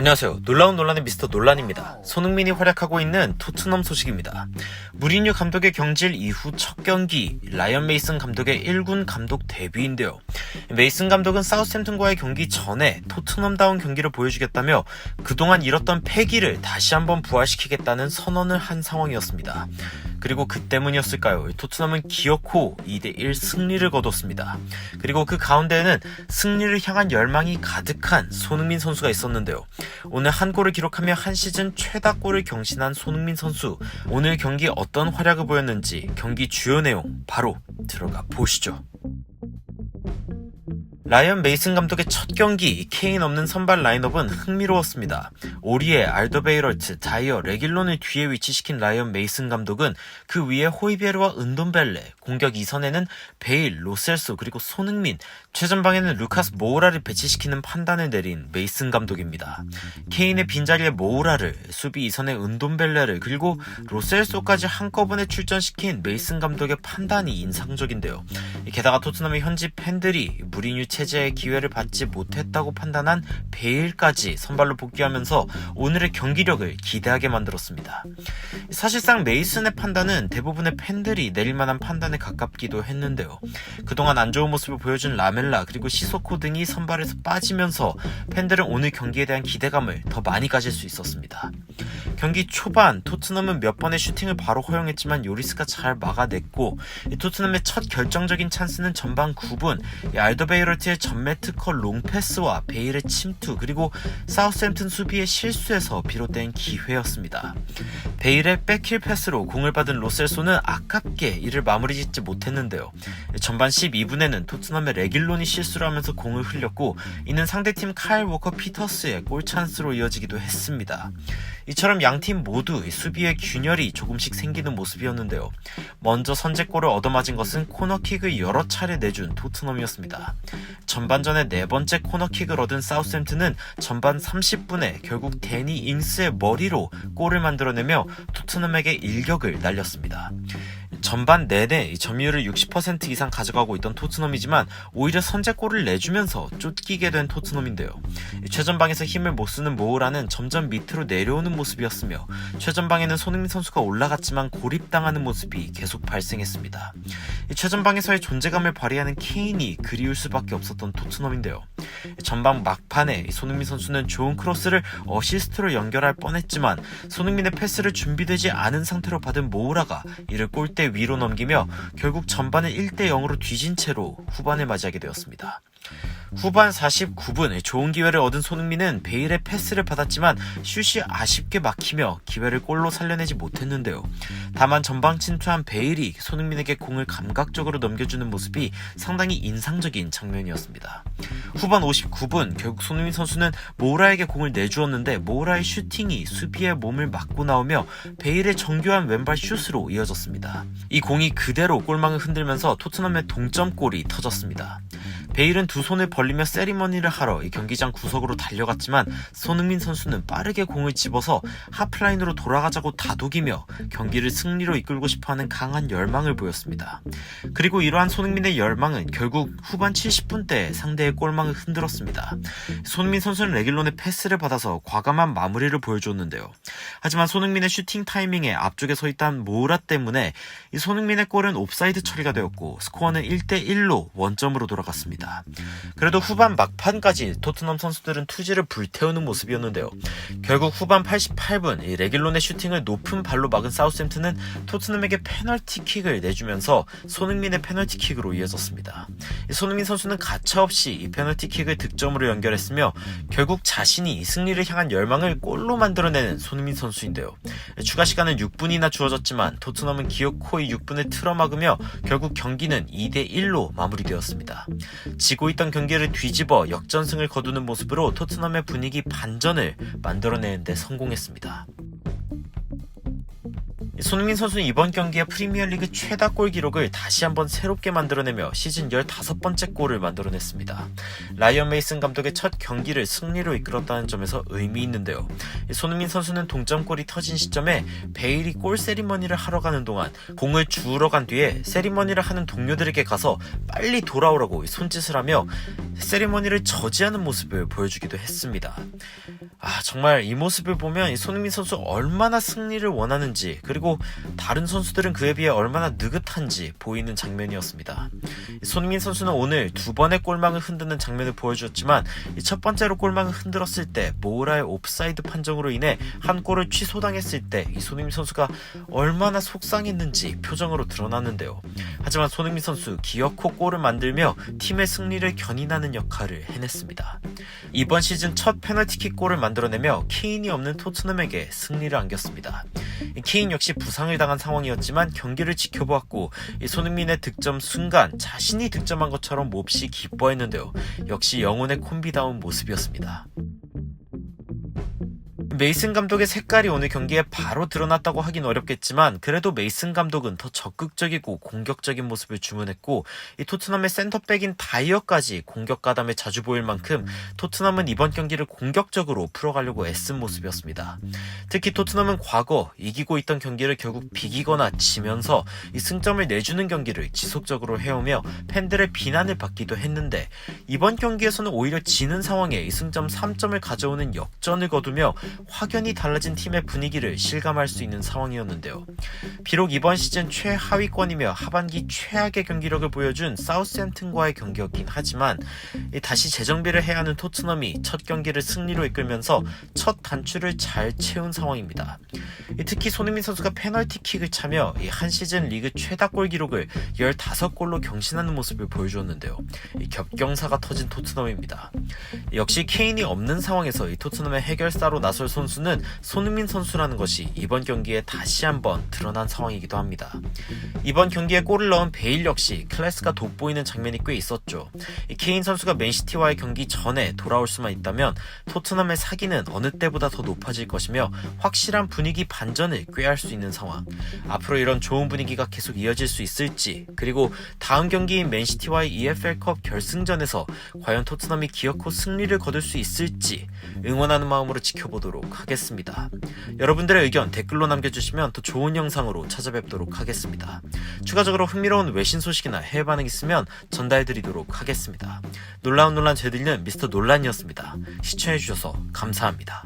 안녕하세요. 놀라운 논란의 미스터 논란입니다. 손흥민이 활약하고 있는 토트넘 소식입니다. 무리뉴 감독의 경질 이후 첫 경기, 라이언 메이슨 감독의 1군 감독 데뷔인데요. 메이슨 감독은 사우스햄튼과의 경기 전에 토트넘다운 경기를 보여주겠다며 그동안 잃었던 패기를 다시 한번 부활시키겠다는 선언을 한 상황이었습니다. 그리고 그 때문이었을까요? 토트넘은 기어코 2대1 승리를 거뒀습니다. 그리고 그 가운데에는 승리를 향한 열망이 가득한 손흥민 선수가 있었는데요. 오늘 한 골을 기록하며 한 시즌 최다 골을 경신한 손흥민 선수. 오늘 경기 어떤 활약을 보였는지 경기 주요 내용 바로 들어가 보시죠. 라이언 메이슨 감독의 첫 경기 케인 없는 선발 라인업은 흥미로웠습니다. 오리에 알더 베이럴트, 다이어, 레길론을 뒤에 위치시킨 라이언 메이슨 감독은 그 위에 호이베르와 은돈벨레, 공격 2선에는 베일, 로셀소 그리고 손흥민, 최전방에는 루카스 모우라를 배치시키는 판단을 내린 메이슨 감독입니다. 케인의 빈자리에 모우라를, 수비 2선에 은돈벨레를 그리고 로셀소까지 한꺼번에 출전시킨 메이슨 감독의 판단이 인상적인데요. 게다가 토트넘의 현지 팬들이 무리뉴 체제의 기회를 받지 못했다고 판단한 베일까지 선발로 복귀하면서 오늘의 경기력을 기대하게 만들었습니다. 사실상 메이슨의 판단은 대부분의 팬들이 내릴 만한 판단에 가깝기도 했는데요. 그동안 안 좋은 모습을 보여준 라멜라 그리고 시소코 등이 선발에서 빠지면서 팬들은 오늘 경기에 대한 기대감을 더 많이 가질 수 있었습니다. 경기 초반 토트넘은 몇 번의 슈팅을 바로 허용했지만 요리스가 잘 막아냈고 토트넘의 첫 결정적인 찬스는 전반 9분 알더베이럴트의 전매 특허 롱패스와 베일의 침투 그리고 사우스햄튼 수비의 실수에서 비롯된 기회였습니다. 베일의 백힐 패스로 공을 받은 로셀소는 아깝게 이를 마무리 짓지 못했는데요. 전반 12분에는 토트넘의 레길론이 실수를 하면서 공을 흘렸고 이는 상대팀 카일 워커 피터스의 골 찬스로 이어지기도 했습니다. 이처럼 양팀 모두 수비의 균열이 조금씩 생기는 모습이었는데요. 먼저 선제골을 얻어맞은 것은 코너킥을 여러 차례 내준 토트넘이었습니다. 전반전에 네 번째 코너킥을 얻은 사우스햄튼은 전반 30분에 결국 데니 잉스의 머리로 골을 만들어내며 토트넘에게 일격을 날렸습니다. 전반 내내 점유율을 60% 이상 가져가고 있던 토트넘이지만 오히려 선제골을 내주면서 쫓기게 된 토트넘인데요. 최전방에서 힘을 못 쓰는 모우라는 점점 밑으로 내려오는 모습이었으며 최전방에는 손흥민 선수가 올라갔지만 고립당하는 모습이 계속 발생했습니다. 최전방에서의 존재감을 발휘하는 케인이 그리울 수밖에 없었던 토트넘인데요. 전방 막판에 손흥민 선수는 좋은 크로스를 어시스트로 연결할 뻔했지만 손흥민의 패스를 준비되지 않은 상태로 받은 모우라가 이를 골대 위로 넘기며 결국 전반을 1대 0으로 뒤진 채로 후반을 맞이하게 되었습니다. 후반 49분 좋은 기회를 얻은 손흥민은 베일의 패스를 받았지만 슛이 아쉽게 막히며 기회를 골로 살려내지 못했는데요. 다만 전방 침투한 베일이 손흥민에게 공을 감각적으로 넘겨주는 모습이 상당히 인상적인 장면이었습니다. 후반 59분 결국 손흥민 선수는 모우라에게 공을 내주었는데 모우라의 슈팅이 수비의 몸을 맞고 나오며 베일의 정교한 왼발 슛으로 이어졌습니다. 이 공이 그대로 골망을 흔들면서 토트넘의 동점골이 터졌습니다. 베일은 두 손을 벌리며 세리머니를 하러 이 경기장 구석으로 달려갔지만 손흥민 선수는 빠르게 공을 집어서 하프라인으로 돌아가자고 다독이며 경기를 승리로 이끌고 싶어하는 강한 열망을 보였습니다. 그리고 이러한 손흥민의 열망은 결국 후반 70분 때 상대의 골망을 흔들었습니다. 손흥민 선수는 레길론의 패스를 받아서 과감한 마무리를 보여줬는데요. 하지만 손흥민의 슈팅 타이밍에 앞쪽에 서 있던 모우라 때문에 이 손흥민의 골은 옵사이드 처리가 되었고 스코어는 1대 1로 원점으로 돌아갔 습니다. 그래도 후반 막판까지 토트넘 선수들은 투지를 불태우는 모습이었는데요. 결국 후반 88분 이 레길론의 슈팅을 높은 발로 막은 사우스햄튼은 토트넘에게 페널티킥을 내주면서 손흥민의 페널티킥으로 이어졌습니다. 손흥민 선수는 가차없이 이 페널티킥을 득점으로 연결했으며 결국 자신이 승리를 향한 열망을 골로 만들어내는 손흥민 선수인데요. 추가 시간은 6분이나 주어졌지만 토트넘은 기어코의 6분을 틀어막으며 결국 경기는 2대 1로 마무리되었습니다. 지고 있던 경기를 뒤집어 역전승을 거두는 모습으로 토트넘의 분위기 반전을 만들어내는데 성공했습니다. 손흥민 선수는 이번 경기에 프리미어리그 최다 골 기록을 다시 한번 새롭게 만들어내며 시즌 15번째 골을 만들어냈습니다. 라이언 메이슨 감독의 첫 경기를 승리로 이끌었다는 점에서 의미 있는데요. 손흥민 선수는 동점골이 터진 시점에 베일이 골 세리머니를 하러 가는 동안 공을 주우러 간 뒤에 세리머니를 하는 동료들에게 가서 빨리 돌아오라고 손짓을 하며 세리머니를 저지하는 모습을 보여주기도 했습니다. 아, 정말 이 모습을 보면 손흥민 선수 얼마나 승리를 원하는지 그리고 다른 선수들은 그에 비해 얼마나 느긋한지 보이는 장면이었습니다. 손흥민 선수는 오늘 두 번의 골망을 흔드는 장면을 보여주었지만 첫 번째로 골망을 흔들었을 때 모우라의 옵사이드 판정으로 인해 한 골을 취소당했을 때 이 손흥민 선수가 얼마나 속상했는지 표정으로 드러났는데요. 하지만 손흥민 선수 기어코 골을 만들며 팀의 승리를 견인하는 역할을 해냈습니다. 이번 시즌 첫 페널티킥 골을 만들어내며 케인이 없는 토트넘에게 승리를 안겼습니다. 케인 역시 부상을 당한 상황이었지만 경기를 지켜보았고 손흥민의 득점 순간 자신이 득점한 것처럼 몹시 기뻐했는데요. 역시 영혼의 콤비다운 모습이었습니다. 메이슨 감독의 색깔이 오늘 경기에 바로 드러났다고 하긴 어렵겠지만 그래도 메이슨 감독은 더 적극적이고 공격적인 모습을 주문했고 이 토트넘의 센터백인 다이어까지 공격 가담에 자주 보일 만큼 토트넘은 이번 경기를 공격적으로 풀어가려고 애쓴 모습이었습니다. 특히 토트넘은 과거 이기고 있던 경기를 결국 비기거나 지면서 이 승점을 내주는 경기를 지속적으로 해오며 팬들의 비난을 받기도 했는데 이번 경기에서는 오히려 지는 상황에 이 승점 3점을 가져오는 역전을 거두며 확연히 달라진 팀의 분위기를 실감할 수 있는 상황이었는데요. 비록 이번 시즌 최하위권이며 하반기 최악의 경기력을 보여준 사우스햄튼과의 경기였긴 하지만 다시 재정비를 해야 하는 토트넘이 첫 경기를 승리로 이끌면서 첫 단추를 잘 채운 상황입니다. 특히 손흥민 선수가 페널티킥을 차며 한 시즌 리그 최다 골 기록을 15골로 경신하는 모습을 보여주었는데요. 겹경사가 터진 토트넘입니다. 역시 케인이 없는 상황에서 이 토트넘의 해결사로 나설 선수는 손흥민 선수라는 것이 이번 경기에 다시 한번 드러난 상황이기도 합니다. 이번 경기에 골을 넣은 베일 역시 클래스가 돋보이는 장면이 꽤 있었죠. 케인 선수가 맨시티와의 경기 전에 돌아올 수만 있다면 토트넘의 사기는 어느 때보다 더 높아질 것이며 확실한 분위기 반전을 꾀할 수 있는 상황. 앞으로 이런 좋은 분위기가 계속 이어질 수 있을지 그리고 다음 경기인 맨시티와의 EFL컵 결승전에서 과연 토트넘이 기어코 승리를 거둘 수 있을지 응원하는 마음으로 지켜 보도록 하겠습니다. 여러분들의 의견 댓글로 남겨주시면 더 좋은 영상으로 찾아뵙도록 하겠습니다. 추가적으로 흥미로운 외신 소식이나 해외 반응 있으면 전달드리도록 하겠습니다. 놀라운 논란 제들리는 미스터 논란이었습니다. 시청해주셔서 감사합니다.